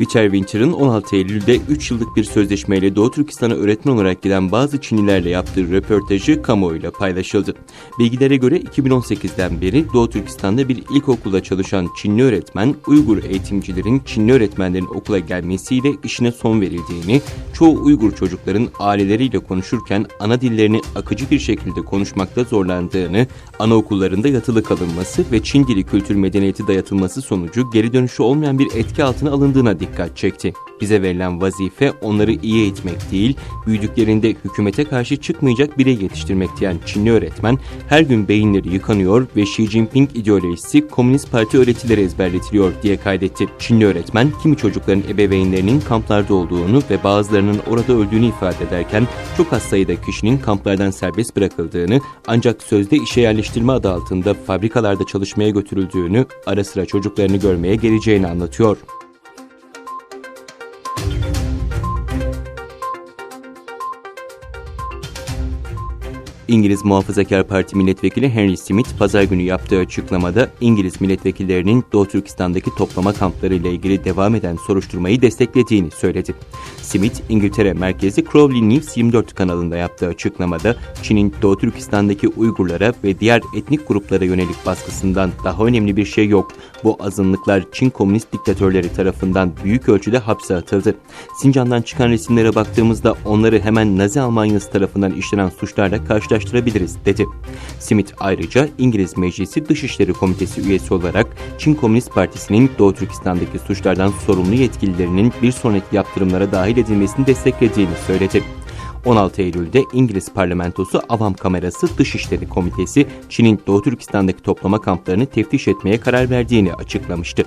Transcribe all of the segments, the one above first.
Peter Winter'ın 16 Eylül'de 3 yıllık bir sözleşmeyle Doğu Türkistan'a öğretmen olarak giden bazı Çinlilerle yaptığı röportajı kamuoyuyla paylaşıldı. Bilgilere göre 2018'den beri Doğu Türkistan'da bir ilkokulda çalışan Çinli öğretmen, Uygur eğitimcilerin Çinli öğretmenlerin okula gelmesiyle işine son verildiğini, çoğu Uygur çocukların aileleriyle konuşurken ana dillerini akıcı bir şekilde konuşmakta zorlandığını, anaokullarında yatılı kalınması ve Çin dili kültür medeniyeti dayatılması sonucu geri dönüşü olmayan bir etki altına alındığına dikkat çekti. Bize verilen vazife onları iyi eğitmek değil, büyüdüklerinde hükümete karşı çıkmayacak birey yetiştirmek diyen Çinli öğretmen her gün beyinleri yıkanıyor ve Xi Jinping ideolojisi Komünist Parti öğretileri ezberletiliyor diye kaydetti. Çinli öğretmen kimi çocukların ebeveynlerinin kamplarda olduğunu ve bazılarının orada öldüğünü ifade ederken çok az sayıda kişinin kamplardan serbest bırakıldığını ancak sözde işe yerleştirme adı altında fabrikalarda çalışmaya götürüldüğünü, ara sıra çocuklarını görmeye geleceğini anlatıyor. İngiliz Muhafazakar Parti Milletvekili Henry Smith pazar günü yaptığı açıklamada İngiliz milletvekillerinin Doğu Türkistan'daki toplama kampları ile ilgili devam eden soruşturmayı desteklediğini söyledi. Smith, İngiltere merkezi Crowley News 24 kanalında yaptığı açıklamada Çin'in Doğu Türkistan'daki Uygurlara ve diğer etnik gruplara yönelik baskısından daha önemli bir şey yok. Bu azınlıklar Çin komünist diktatörleri tarafından büyük ölçüde hapse atıldı. Sincan'dan çıkan resimlere baktığımızda onları hemen Nazi Almanyası tarafından işlenen suçlarla karşılaştırabiliriz karşılaştırabiliriz dedi. Smith ayrıca İngiliz Meclisi Dışişleri Komitesi üyesi olarak Çin Komünist Partisi'nin Doğu Türkistan'daki suçlardan sorumlu yetkililerinin bir sonraki yaptırımlara dahil edilmesini desteklediğini söyledi. 16 Eylül'de İngiliz parlamentosu Avam Kamerası Dışişleri Komitesi Çin'in Doğu Türkistan'daki toplama kamplarını teftiş etmeye karar verdiğini açıklamıştı.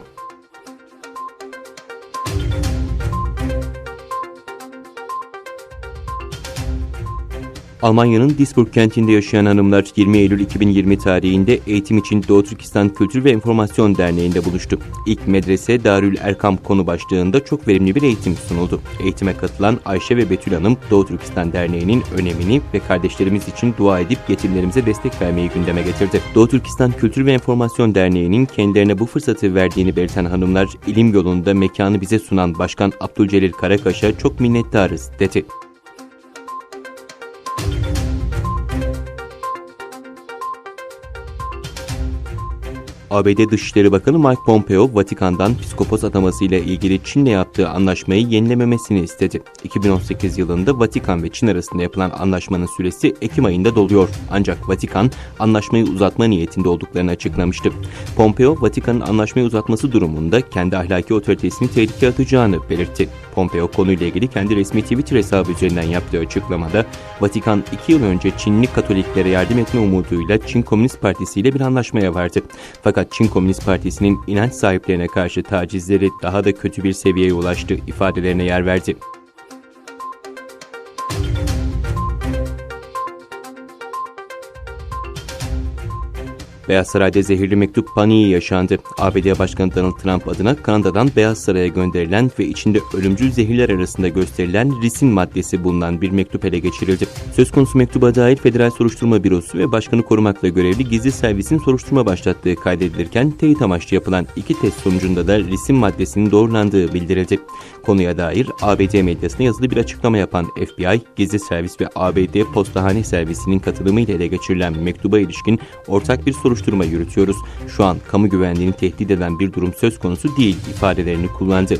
Almanya'nın Duisburg kentinde yaşayan hanımlar 20 Eylül 2020 tarihinde eğitim için Doğu Türkistan Kültür ve Enformasyon Derneği'nde buluştu. İlk medrese Darül Erkam konu başlığında çok verimli bir eğitim sunuldu. Eğitime katılan Ayşe ve Betül Hanım Doğu Türkistan Derneği'nin önemini ve kardeşlerimiz için dua edip getirilerimize destek vermeyi gündeme getirdi. Doğu Türkistan Kültür ve Enformasyon Derneği'nin kendilerine bu fırsatı verdiğini belirten hanımlar ilim yolunda mekanı bize sunan Başkan Abdülcelil Karakaş'a çok minnettarız dedi. ABD Dışişleri Bakanı Mike Pompeo, Vatikan'dan psikopos atamasıyla ilgili Çin'le yaptığı anlaşmayı yenilememesini istedi. 2018 yılında Vatikan ve Çin arasında yapılan anlaşmanın süresi Ekim ayında doluyor. Ancak Vatikan anlaşmayı uzatma niyetinde olduklarını açıklamıştı. Pompeo, Vatikan'ın anlaşmayı uzatması durumunda kendi ahlaki otoritesini tehlikeye atacağını belirtti. Pompeo konuyla ilgili kendi resmi Twitter hesabı üzerinden yaptığı açıklamada, Vatikan 2 yıl önce Çinli Katoliklere yardım etme umuduyla Çin Komünist Partisi ile bir anlaşmaya vardı. Fakat Çin Komünist Partisi'nin inanç sahiplerine karşı tacizleri daha da kötü bir seviyeye ulaştı ifadelerine yer verdi. Beyaz Saray'da zehirli mektup paniği yaşandı. ABD Başkanı Donald Trump adına Kanada'dan Beyaz Saray'a gönderilen ve içinde ölümcül zehirler arasında gösterilen risin maddesi bulunan bir mektup ele geçirildi. Söz konusu mektuba dair Federal Soruşturma Bürosu ve başkanı korumakla görevli gizli servisin soruşturma başlattığı kaydedilirken teyit amaçlı yapılan iki test sonucunda da risin maddesinin doğrulandığı bildirildi. Konuya dair ABD medyasına yazılı bir açıklama yapan FBI, gizli servis ve ABD postahane servisinin katılımıyla ele geçirilen mektuba ilişkin ortak bir soruşturma yürütüyoruz. Şu an kamu güvenliğini tehdit eden bir durum söz konusu değil ifadelerini kullandı.